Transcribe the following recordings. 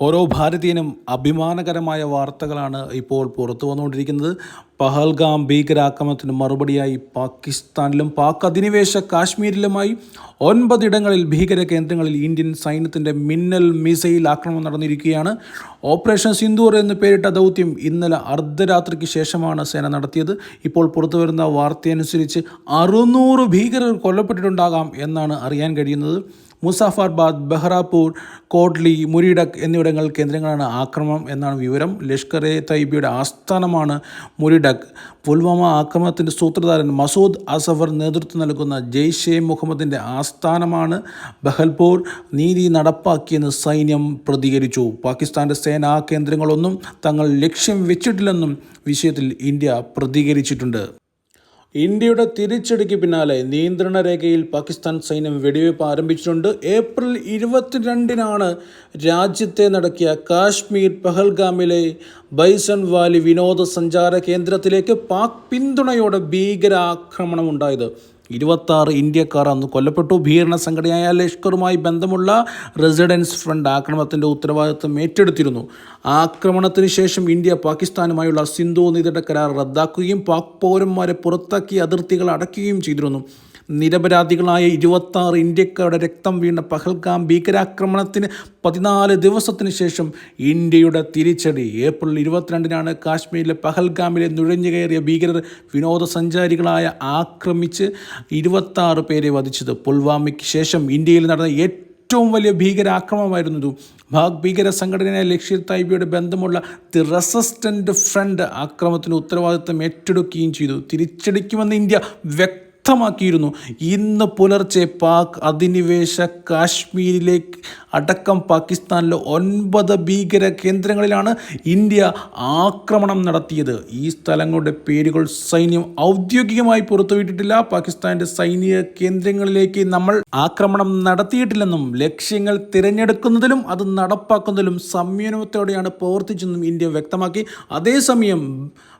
ഓരോ ഭാരതീയനും അഭിമാനകരമായ വാർത്തകളാണ് ഇപ്പോൾ പുറത്തു വന്നുകൊണ്ടിരിക്കുന്നത്. പഹൽഗാം ഭീകരാക്രമണത്തിന് മറുപടിയായി പാകിസ്ഥാനിലും പാക് അധിനിവേശ കാശ്മീരിലുമായി ഒൻപതിടങ്ങളിൽ ഭീകര കേന്ദ്രങ്ങളിൽ ഇന്ത്യൻ സൈന്യത്തിന്റെ മിന്നൽ മിസൈൽ ആക്രമണം നടന്നിരിക്കുകയാണ്. ഓപ്പറേഷൻ സിന്ദൂർ എന്ന് പേരിട്ട ദൗത്യം ഇന്നലെ അർദ്ധരാത്രിക്ക് ശേഷമാണ് സേന നടത്തിയത്. ഇപ്പോൾ പുറത്തുവരുന്ന വാർത്തയനുസരിച്ച് അറുന്നൂറ് ഭീകരർ കൊല്ലപ്പെട്ടിട്ടുണ്ടാകാം എന്നാണ് അറിയാൻ കഴിയുന്നത്. മുസാഫർബാദ് ബെഹ്റാപൂർ കോഡ്ലി മുരിഡക് എന്നിവിടങ്ങൾ കേന്ദ്രങ്ങളാണ് ആക്രമണം എന്നാണ് വിവരം. ലഷ്കർ എ തൈബിയുടെ ആസ്ഥാനമാണ് മുരിഡക്. പുൽവാമ ആക്രമണത്തിന്റെ സൂത്രധാരൻ മസൂദ് അസഫർ നേതൃത്വം നൽകുന്ന ജെയ്ഷെ മുഹമ്മദിന്റെ ആസ്ഥാനമാണ് ബഹൽപൂർ. നീതി നടപ്പാക്കിയെന്ന് സൈന്യം പ്രതികരിച്ചു. പാകിസ്ഥാന്റെ സേനാ കേന്ദ്രങ്ങളൊന്നും തങ്ങൾ ലക്ഷ്യം വെച്ചിട്ടില്ലെന്നും വിഷയത്തിൽ ഇന്ത്യ പ്രതികരിച്ചിട്ടുണ്ട്. ഇന്ത്യയുടെ തിരിച്ചടിക്ക് പിന്നാലെ നിയന്ത്രണ രേഖയിൽ പാകിസ്ഥാൻ സൈന്യം വെടിവയ്പ് ആരംഭിച്ചിട്ടുണ്ട്. ഏപ്രിൽ ഇരുപത്തിരണ്ടിനാണ് രാജ്യത്തെ നടക്കിയ കാശ്മീർ പഹൽഗാമിലെ ബൈസൺ വാലി വിനോദസഞ്ചാര കേന്ദ്രത്തിലേക്ക് പാക് പിന്തുണയോടെ ഭീകരാക്രമണം ഉണ്ടായത്. ഇരുപത്താറ് ഇന്ത്യക്കാർ അന്ന് കൊല്ലപ്പെട്ടു. ഭീകരണ സംഘടനയായ ലഷ്കറുമായി ബന്ധമുള്ള റെസിഡൻസ് ഫ്രണ്ട് ആക്രമണത്തിന്റെ ഉത്തരവാദിത്വം ഏറ്റെടുത്തിരുന്നു. ആക്രമണത്തിന് ശേഷം ഇന്ത്യ പാകിസ്ഥാനുമായുള്ള സിന്ധു നദിയുടെ കരാർ റദ്ദാക്കുകയും പാക് പൗരന്മാരെ പുറത്താക്കി അതിർത്തികൾ അടയ്ക്കുകയും ചെയ്തിരുന്നു. നിരപരാധികളായ ഇരുപത്താറ് ഇന്ത്യക്കാരുടെ രക്തം വീണ പഹൽഗാം ഭീകരാക്രമണത്തിന് പതിനാല് ദിവസത്തിന് ശേഷം ഇന്ത്യയുടെ തിരിച്ചടി. ഏപ്രിൽ ഇരുപത്തിരണ്ടിനാണ് കാശ്മീരിലെ പഹൽഗാമിലെ നുഴഞ്ഞു കയറിയ ഭീകരർ വിനോദസഞ്ചാരികളായ ആക്രമിച്ച് ഇരുപത്താറ് പേരെ വധിച്ചത്. പുൽവാമയ്ക്ക് ശേഷം ഇന്ത്യയിൽ നടന്ന ഏറ്റവും വലിയ ഭീകരാക്രമണമായിരുന്നു ഭാഗ് ഭീകര സംഘടനയായ ലക്ഷീർ തൈബിയുടെ ബന്ധമുള്ള ദി റെസിസ്റ്റന്റ് ഫ്രണ്ട് ആക്രമണത്തിന് ഉത്തരവാദിത്തം ഏറ്റെടുക്കുകയും ചെയ്തു. തിരിച്ചടിക്കുമെന്ന് ഇന്ത്യ വ്യക്തമാക്കിയിരുന്നു. ഇന്ന് പുലർച്ചെ പാക് അധിനിവേശ കാശ്മീരിലേക്ക് അടക്കം പാകിസ്ഥാനിലെ ഒൻപത് ഭീകര കേന്ദ്രങ്ങളിലാണ് ഇന്ത്യ ആക്രമണം നടത്തിയത്. ഈ സ്ഥലങ്ങളുടെ പേരുകൾ സൈന്യം ഔദ്യോഗികമായി പുറത്തുവിട്ടിട്ടില്ല. പാകിസ്ഥാന്റെ സൈനിക കേന്ദ്രങ്ങളിലേക്ക് നമ്മൾ ആക്രമണം നടത്തിയിട്ടില്ലെന്നും ലക്ഷ്യങ്ങൾ തിരഞ്ഞെടുക്കുന്നതിലും അത് നടപ്പാക്കുന്നതിലും സംയമനത്തോടെയാണ് പ്രവർത്തിച്ചെന്നും ഇന്ത്യ വ്യക്തമാക്കി. അതേസമയം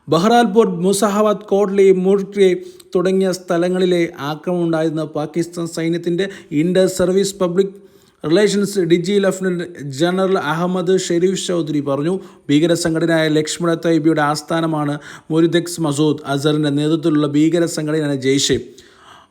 ബഹ്റാൽപൂർ മുസാഹബാദ് കോട്ട്ലി മുർട്രി തുടങ്ങിയ സ്ഥലങ്ങളിലെ ആക്രമണം ഉണ്ടായിരുന്ന പാകിസ്ഥാൻ സൈന്യത്തിന്റെ inter services public relations DG lieutenant general Ahmed Sharif Chaudhry പറഞ്ഞു ഭീകര സംഘടനയായ ലക്ഷ്മണ തൈബിയുടെ ആസ്ഥാനമാണ് മുരിദക്സ് മസൂദ് അസറിന്റെ നേതൃത്വത്തിലുള്ള ഭീകര സംഘടനയാണ് ജെയ്ഷെ.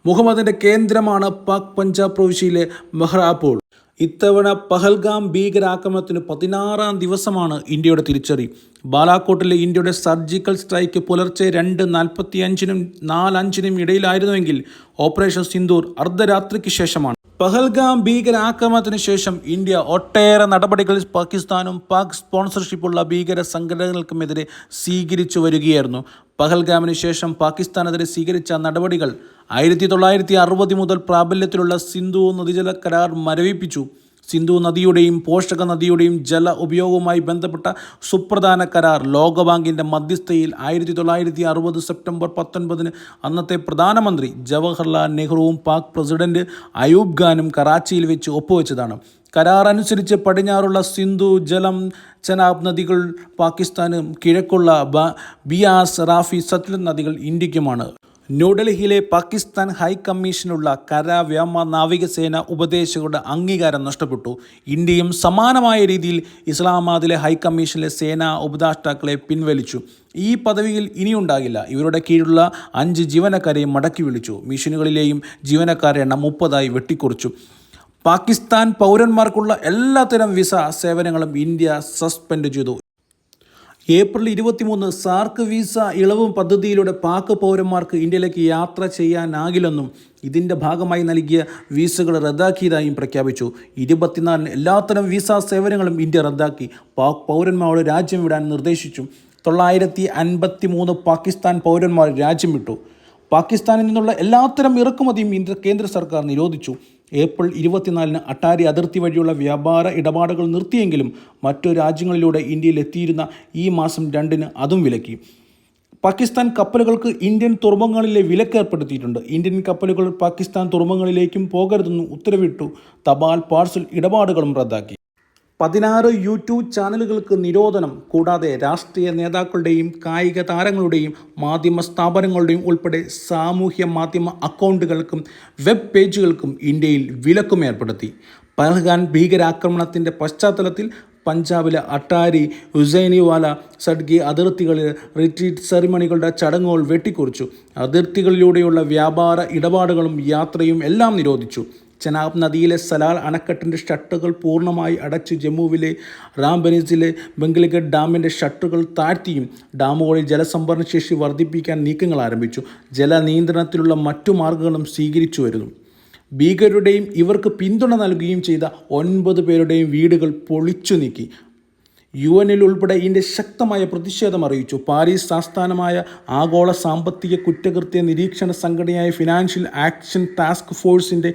മുഹമ്മദിന്റെ കേന്ദ്രമാണ് പാക് പഞ്ചാബ് പ്രവിശ്യയിലെ മെഹ്റാപൂർ ഇത്തവണ പഹൽഗാം ഭീകരാക്രമണത്തിന് പതിനാറാം ദിവസമാണ് ഇന്ത്യയുടെ തിരിച്ചറി. ബാലാക്കോട്ടിലെ ഇന്ത്യയുടെ സർജിക്കൽ സ്ട്രൈക്ക് പുലർച്ചെ രണ്ട് നാൽപ്പത്തി അഞ്ചിനും നാലഞ്ചിനും ഇടയിലായിരുന്നുവെങ്കിൽ ഓപ്പറേഷൻ സിന്ദൂർ അർദ്ധരാത്രിക്ക് ശേഷമാണ്. പഹൽഗാം ഭീകരാക്രമണത്തിന് ശേഷം ഇന്ത്യ ഒട്ടേറെ നടപടികൾ പാകിസ്ഥാനും പാക് സ്പോൺസർഷിപ്പുള്ള ഭീകര സംഘടനകൾക്കുമെതിരെ സ്വീകരിച്ചു വരികയായിരുന്നു. പഹൽഗാമിന് ശേഷം പാകിസ്ഥാനെതിരെ സ്വീകരിച്ച നടപടികൾ ആയിരത്തി തൊള്ളായിരത്തി അറുപത് മുതൽ പ്രാബല്യത്തിലുള്ള സിന്ധു നദീജല കരാർ മരവിപ്പിച്ചു. സിന്ധു നദിയുടെയും പോഷക നദിയുടെയും ജല ഉപയോഗവുമായി ബന്ധപ്പെട്ട സുപ്രധാന കരാർ ലോകബാങ്കിന്റെ മധ്യസ്ഥയിൽ ആയിരത്തി തൊള്ളായിരത്തി അറുപത് സെപ്റ്റംബർ പത്തൊൻപതിന് അന്നത്തെ പ്രധാനമന്ത്രി ജവഹർലാൽ നെഹ്റുവും പാക് പ്രസിഡന്റ് അയൂബ് ഖാനും കറാച്ചിയിൽ വെച്ച് ഒപ്പുവെച്ചതാണ്. കരാർ അനുസരിച്ച് പടിഞ്ഞാറുള്ള സിന്ധു ജലം ചനാബ് നദികൾ പാകിസ്ഥാനും കിഴക്കുള്ള ബിയാസ് റാഫി സത്ലജ് നദികൾ ഇന്ത്യക്കുമാണ്. ന്യൂഡൽഹിയിലെ പാകിസ്ഥാൻ ഹൈക്കമ്മീഷനുള്ള കര വ്യോമ നാവികസേന ഉപദേശകരുടെ അംഗീകാരം നഷ്ടപ്പെട്ടു. ഇന്ത്യയും സമാനമായ രീതിയിൽ ഇസ്ലാമാബാദിലെ ഹൈക്കമ്മീഷനിലെ സേനാ ഉപദേഷ്ടാക്കളെ പിൻവലിച്ചു. ഈ പദവിയിൽ ഇനിയുണ്ടാകില്ല. ഇവരുടെ കീഴിലുള്ള അഞ്ച് ജീവനക്കാരെയും മടക്കി വിളിച്ചു. മിഷനുകളിലെയും ജീവനക്കാരുടെ എണ്ണം മുപ്പതായി വെട്ടിക്കുറിച്ചു. പാകിസ്ഥാൻ പൗരന്മാർക്കുള്ള എല്ലാത്തരം വിസ സേവനങ്ങളും ഇന്ത്യ സസ്പെൻഡ് ചെയ്തു. ഏപ്രിൽ ഇരുപത്തിമൂന്ന് സാർക്ക് വിസ ഇളവും പദ്ധതിയിലൂടെ പാക് പൗരന്മാർക്ക് ഇന്ത്യയിലേക്ക് യാത്ര ചെയ്യാനാകില്ലെന്നും ഇതിന്റെ ഭാഗമായി നൽകിയ വിസകൾ റദ്ദാക്കിയതായും പ്രഖ്യാപിച്ചു. ഇരുപത്തിനാലിന് എല്ലാത്തരം വിസ സേവനങ്ങളും ഇന്ത്യ റദ്ദാക്കി. പാക് പൗരന്മാരോട് രാജ്യം വിടാൻ നിർദ്ദേശിച്ചു. തൊള്ളായിരത്തി അൻപത്തി മൂന്ന് പാകിസ്ഥാൻ പൗരന്മാർ രാജ്യം വിട്ടു. പാകിസ്ഥാനിൽ നിന്നുള്ള എല്ലാത്തരം ഇറക്കുമതിയും കേന്ദ്ര സർക്കാർ നിരോധിച്ചു. ഏപ്രിൽ ഇരുപത്തിനാലിന് അട്ടാരി അതിർത്തി വഴിയുള്ള വ്യാപാര ഇടപാടുകൾ നിർത്തിയെങ്കിലും മറ്റു രാജ്യങ്ങളിലൂടെ ഇന്ത്യയിൽ എത്തിയിരുന്ന ഈ മാസം രണ്ടിന് അതും വിലക്കി. പാകിസ്ഥാൻ കപ്പലുകൾക്ക് ഇന്ത്യൻ തുറമുഖങ്ങളിലെ വിലക്ക് ഏർപ്പെടുത്തിയിട്ടുണ്ട് ഇന്ത്യൻ കപ്പലുകൾ പാകിസ്ഥാൻ തുറമുഖങ്ങളിലേക്കും പോകരുതെന്നും ഉത്തരവിട്ടു. തപാൽ പാർസൽ ഇടപാടുകളും റദ്ദാക്കി. പതിനാറ് യൂട്യൂബ് ചാനലുകൾക്ക് നിരോധനം കൂടാതെ രാഷ്ട്രീയ നേതാക്കളുടെയും കായിക താരങ്ങളുടെയും മാധ്യമ സ്ഥാപനങ്ങളുടെയും ഉൾപ്പെടെ സാമൂഹ്യ മാധ്യമ അക്കൗണ്ടുകൾക്കും വെബ് പേജുകൾക്കും ഇന്ത്യയിൽ വിലക്കും ഏർപ്പെടുത്തി. പഹൽഗാൻ ഭീകരാക്രമണത്തിന്റെ പശ്ചാത്തലത്തിൽ പഞ്ചാബിലെ അട്ടാരി ഹുസൈനിവാല സഡ്ഗി അതിർത്തികളിൽ റിട്രീറ്റ് സെറിമണികളുടെ ചടങ്ങുകൾ വെട്ടിക്കുറിച്ചു. അതിർത്തികളിലൂടെയുള്ള വ്യാപാര ഇടപാടുകളും യാത്രയും എല്ലാം നിരോധിച്ചു. ചെനാബ് നദിയിലെ സലാൽ അണക്കെട്ടിന്റെ ഷട്ടുകൾ പൂർണമായി അടച്ച് ജമ്മുവിലെ റാംബനീസിലെ ബംഗ്ലഗഡ് ഡാമിന്റെ ഷട്ടുകൾ താഴ്ത്തിയും ഡാമുകളിൽ ജലസംഭരണശേഷി വർദ്ധിപ്പിക്കാൻ നീക്കങ്ങൾ ആരംഭിച്ചു. ജലനിയന്ത്രണത്തിലുള്ള മറ്റു മാർഗങ്ങളും സ്വീകരിച്ചു വരുന്നു. ഭീകരരുടെയും ഇവർക്ക് പിന്തുണ നൽകുകയും ചെയ്ത ഒൻപത് പേരുടെയും വീടുകൾ പൊളിച്ചു നീക്കി. യു എനിൽ ഉൾപ്പെടെ ഇതിന്റെ ശക്തമായ പ്രതിഷേധം അറിയിച്ചു. പാരീസ് ആസ്ഥാനമായ ആഗോള സാമ്പത്തിക കുറ്റകൃത്യ നിരീക്ഷണ സംഘടനയായ ഫിനാൻഷ്യൽ ആക്ഷൻ ടാസ്ക് ഫോഴ്സിന്റെ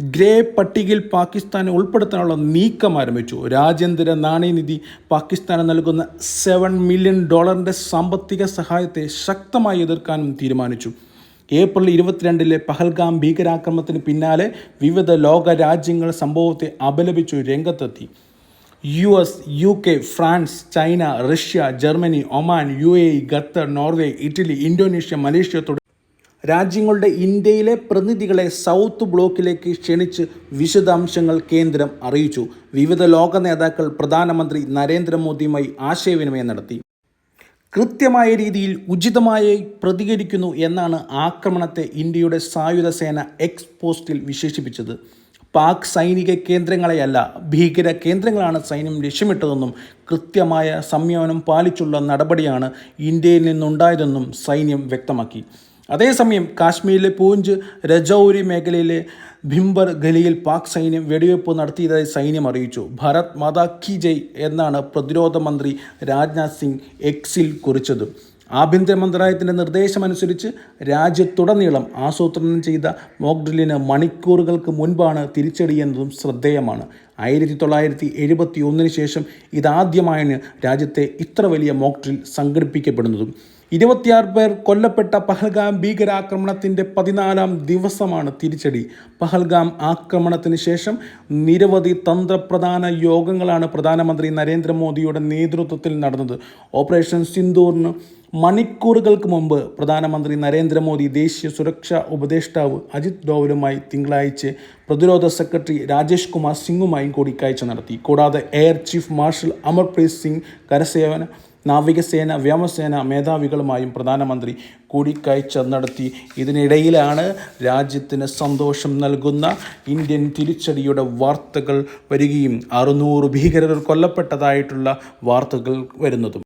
ഗ്രേ പട്ടികയിൽ പാകിസ്ഥാനെ ഉൾപ്പെടുത്താനുള്ള നീക്കം ആരംഭിച്ചു രാജ്യാന്തര നാണയനിധി പാകിസ്ഥാന് നൽകുന്ന സെവൻ മില്യൺ ഡോളറിന്റെ സാമ്പത്തിക സഹായത്തെ ശക്തമായി എതിർക്കാനും തീരുമാനിച്ചു. ഏപ്രിൽ ഇരുപത്തിരണ്ടിലെ പഹൽഗാം ഭീകരാക്രമണത്തിന് പിന്നാലെ വിവിധ ലോക രാജ്യങ്ങൾ സംഭവത്തെ അപലപിച്ചു രംഗത്തെത്തി. U S U K France China Russia Germany Oman U A Qatar Norway Italy Indonesia Malaysia തുടങ്ങി രാജ്യങ്ങളുടെ ഇന്ത്യയിലെ പ്രതിനിധികളെ സൗത്ത് ബ്ലോക്കിലേക്ക് ക്ഷണിച്ച് വിശദാംശങ്ങൾ കേന്ദ്രം അറിയിച്ചു. വിവിധ ലോക നേതാക്കൾ പ്രധാനമന്ത്രി നരേന്ദ്രമോദിയുമായി ആശയവിനിമയം നടത്തി. കൃത്യമായ രീതിയിൽ ഉചിതമായി പ്രതികരിക്കുന്നു എന്നാണ് ആക്രമണത്തെ ഇന്ത്യയുടെ സായുധ സേന എക്സ് പോസ്റ്റിൽ വിശേഷിപ്പിച്ചത്. പാക് സൈനിക കേന്ദ്രങ്ങളെയല്ല ഭീകര കേന്ദ്രങ്ങളാണ് സൈന്യം ലക്ഷ്യമിട്ടതെന്നും കൃത്യമായ സംയമനം പാലിച്ചുള്ള നടപടിയാണ് ഇന്ത്യയിൽ നിന്നുണ്ടായതെന്നും സൈന്യം വ്യക്തമാക്കി. അതേസമയം കാശ്മീരിലെ പൂഞ്ച് രജൌരി മേഖലയിലെ ഭിംബർ ഗലിയിൽ പാക് സൈന്യം വെടിവെപ്പ് നടത്തിയതായി സൈന്യം അറിയിച്ചു. ഭാരത് മാതാ കി ജയ് എന്നാണ് പ്രതിരോധ മന്ത്രി രാജ്നാഥ് സിംഗ് എക്സിൽ കുറിച്ചത്. ആഭ്യന്തര മന്ത്രാലയത്തിന്റെ നിർദ്ദേശമനുസരിച്ച് രാജ്യത്തുടനീളം ആസൂത്രണം ചെയ്ത മോക്ഡ്രില്ലിന് മണിക്കൂറുകൾക്ക് മുൻപാണ് തിരിച്ചടിയെന്നതും ശ്രദ്ധേയമാണ്. ആയിരത്തി തൊള്ളായിരത്തി എഴുപത്തി ഒന്നിന് ശേഷം ഇതാദ്യമായാണ് രാജ്യത്തെ ഇത്ര വലിയ മോക്ഡ്രിൽ സംഘടിപ്പിക്കപ്പെടുന്നതും. ഇരുപത്തിയാറ് പേർ കൊല്ലപ്പെട്ട പഹൽഗാം ഭീകരാക്രമണത്തിന്റെ പതിനാലാം ദിവസമാണ് തിരിച്ചടി. പഹൽഗാം ആക്രമണത്തിന് ശേഷം നിരവധി തന്ത്രപ്രധാന യോഗങ്ങളാണ് പ്രധാനമന്ത്രി നരേന്ദ്രമോദിയുടെ നേതൃത്വത്തിൽ നടന്നത്. ഓപ്പറേഷൻ സിന്ദൂറിന് മണിക്കൂറുകൾക്ക് മുമ്പ് പ്രധാനമന്ത്രി നരേന്ദ്രമോദി ദേശീയ സുരക്ഷാ ഉപദേഷ്ടാവ് അജിത് ഡോവലുമായി തിങ്കളാഴ്ച പ്രതിരോധ സെക്രട്ടറി രാജേഷ് കുമാർ സിംഗുമായും കൂടിക്കാഴ്ച നടത്തി. കൂടാതെ air chief marshal Amarpreet Singh കരസേവന നാവികസേന വ്യോമസേന മേധാവികളുമായും പ്രധാനമന്ത്രി കൂടിക്കാഴ്ച നടത്തി. ഇതിനിടയിലാണ് രാജ്യത്തിന് സന്തോഷം നൽകുന്ന ഇന്ത്യൻ തിരിച്ചടിയുടെ വാർത്തകൾ വരികയും അറുന്നൂറ് ഭീകരർ കൊല്ലപ്പെട്ടതായിട്ടുള്ള വാർത്തകൾ വരുന്നതും.